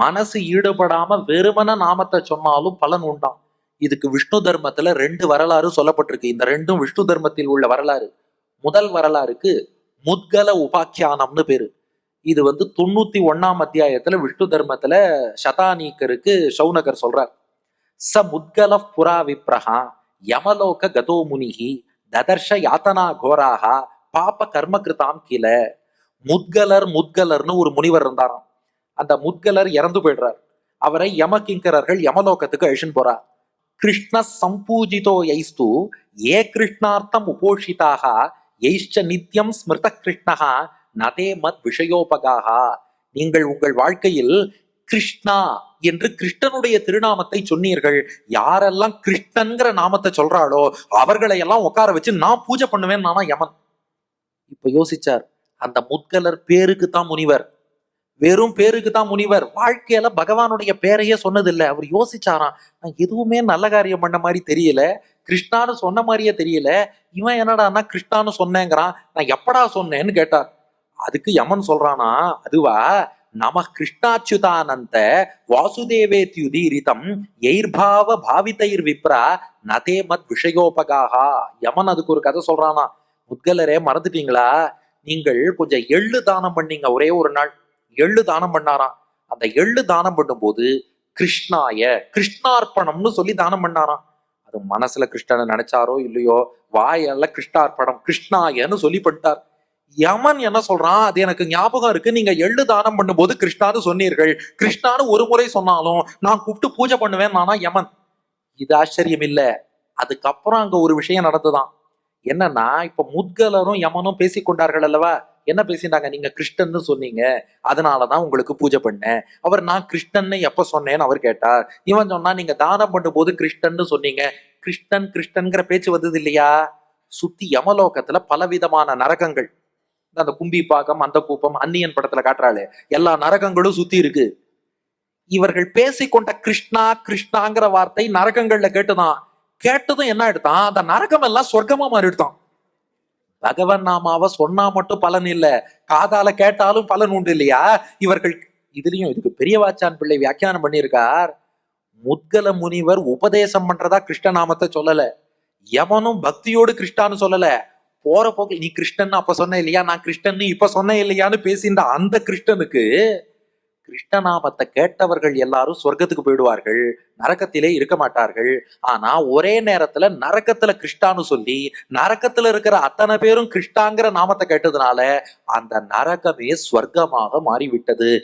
மனசு ஈடுபடாம வெறுமன நாமத்தை சொன்னாலும் பலன் உண்டாம். இதுக்கு விஷ்ணு தர்மத்துல ரெண்டு வரலாறு சொல்லப்பட்டிருக்கு. இந்த ரெண்டும் விஷ்ணு தர்மத்தில் உள்ள வரலாறு. முதல் வரலாறுக்கு முத்கல உபாக்கியானம்னு பேரு. இது வந்து தொண்ணூத்தி ஒண்ணாம் அத்தியாயத்துல விஷ்ணு தர்மத்துல சதானீக்கருக்கு சௌனகர் சொல்றார். ச முத்கல புரா விப்ரஹா யமலோக கதோ முனிகி ததர்ஷ யாத்தனா கோராகா பாப கர்ம கிருதாம் கீழ முத்கலர் முத்கலர்னு ஒரு முனிவர் இருந்தாராம். அந்த முத்கலர் இறந்து போயிடுறார். அவரை யமகிங்கரர்கள் யமலோகத்துக்கு அழிச்சுன்னு போறார். கிருஷ்ண சம்பூஜிதோ யைஸ்து ஏ கிருஷ்ணார்த்தம் உபோஷிதாக எய்ச்ச நித்யம் ஸ்மிருத கிருஷ்ணகா நதே மத் விஷயோபகாக. நீங்கள் உங்கள் வாழ்க்கையில் கிருஷ்ணா என்று கிருஷ்ணனுடைய திருநாமத்தை சொன்னீர்கள். யாரெல்லாம் கிருஷ்ணன்கிற நாமத்தை சொல்றாளோ அவர்களை எல்லாம் உட்கார வச்சு நான் பூஜை பண்ணுவேன் நானா யமன். இப்ப யோசிச்சார் அந்த முத்கலர் பேருக்கு தான் முனிவர். வெறும் பேருக்கு தான் முனிவர். வாழ்க்கையில பகவானுடைய பேரையே சொன்னதில்லை. அவர் யோசிச்சாராம் நான் எதுவுமே நல்ல காரியம் பண்ண மாதிரி தெரியல. கிருஷ்ணான்னு சொன்ன மாதிரியே தெரியல. இவன் என்னடானா கிருஷ்ணான்னு சொன்னேங்கிறான். நான் எப்படா சொன்னேன்னு கேட்டார். அதுக்கு யமன் சொல்றானா அதுவா நம கிருஷ்ணாச்சுதானந்த வாசுதேவேத்யுதீரிதம் எயிர்பாவ பாவிதைர் விப்ரா நதே மத் விஷயோபகாகா. யமன் அதுக்கு ஒரு கதை சொல்றானா. முத்கலரே மறந்துட்டீங்களா? நீங்கள் கொஞ்சம் எள்ளு தானம் பண்ணீங்க ஒரே ஒரு நாள். எள்ளு தானம் பண்ணாராம் அந்த எள்ளு தானம் பண்ணும்போது கிருஷ்ணாய கிருஷ்ணார்ப்பணம்னு சொல்லி தானம் பண்ணாராம் அது மனசுல கிருஷ்ணனை நினைச்சாரோ இல்லையோ வாயால கிருஷ்ணார்ப்பணம் கிருஷ்ணாயன்னு சொல்லி பண்ணிட்டார். யமன் என்ன சொல்றான்? அது எனக்கு ஞாபகம் இருக்கு. நீங்க எள்ளு தானம் பண்ணும்போது கிருஷ்ணான்னு சொன்னீர்கள். கிருஷ்ணான்னு ஒரு முறை சொன்னாலும் நான் கூப்பிட்டு பூஜை பண்ணுவேன் நானா யமன். இது ஆச்சரியம் இல்ல. அதுக்கப்புறம் அங்க ஒரு விஷயம் நடந்துதான். என்னன்னா இப்ப முத்கலரும் யமனும் பேசிக்கொண்டார்கள் அல்லவா? என்ன பேசினாங்க நீங்க கிருஷ்ணன்னு சொன்னீங்க. அதனாலதான் உங்களுக்கு பூஜை பண்ணேன். அவர் நான் கிருஷ்ணன்னு எப்ப சொன்னேன்னு அவர் கேட்டார். இவன் சொன்னா நீங்க தானம் பண்ணும்போது கிருஷ்ணன்னு சொன்னீங்க. கிருஷ்ணன் கிருஷ்ணன்கிற பேச்சு வந்தது இல்லையா? சுத்தி யமலோகத்துல பலவிதமான நரகங்கள். அந்த கும்பி பாகம் அந்த கூப்பம் அன்னியன் படத்துல காட்டுறாளே. எல்லா நரகங்களும் சுத்தி இருக்கு. இவர்கள் பேசிக்கொண்ட கிருஷ்ணா கிருஷ்ணாங்கிற வார்த்தை நரகங்கள்ல கேட்டுதான். கேட்டதும் என்ன எடுத்தான்? அந்த நரகம் எல்லாம் சொர்க்கமா மாறிடுதான் பகவன் நாமாவை சொன்னா மட்டும் பலன் இல்லை. காதால கேட்டாலும் பலன் உண்டு இல்லையா? இவர்கள் இதுலயும் இதுக்கு பெரியவாச்சான் பிள்ளை வியாக்கியானம் பண்ணியிருக்கார். முத்கல முனிவர் உபதேசம் பண்றதா கிருஷ்ண நாமத்தை சொல்லல. எவனும் பக்தியோடு கிருஷ்ணான்னு சொல்லல. போற போக்கு நீ கிருஷ்ணன் அப்ப சொன்ன இல்லையா? நான் கிருஷ்ணன் இப்ப சொன்ன இல்லையான்னு பேசியிருந்த அந்த கிருஷ்ணனுக்கு கிருஷ்ணநாமத்தை கேட்டவர்கள் எல்லாரும் சொர்க்கத்துக்கு போயிடுவார்கள். நரக்கத்திலே இருக்க மாட்டார்கள். ஆனா ஒரே நேரத்துல நரக்கத்துல கிருஷ்டான்னு சொல்லி நரக்கத்துல இருக்கிற அத்தனை பேரும் கிருஷ்டாங்கிற நாமத்தை கேட்டதுனால அந்த நரகமே ஸ்வர்க்கமாக மாறிவிட்டது.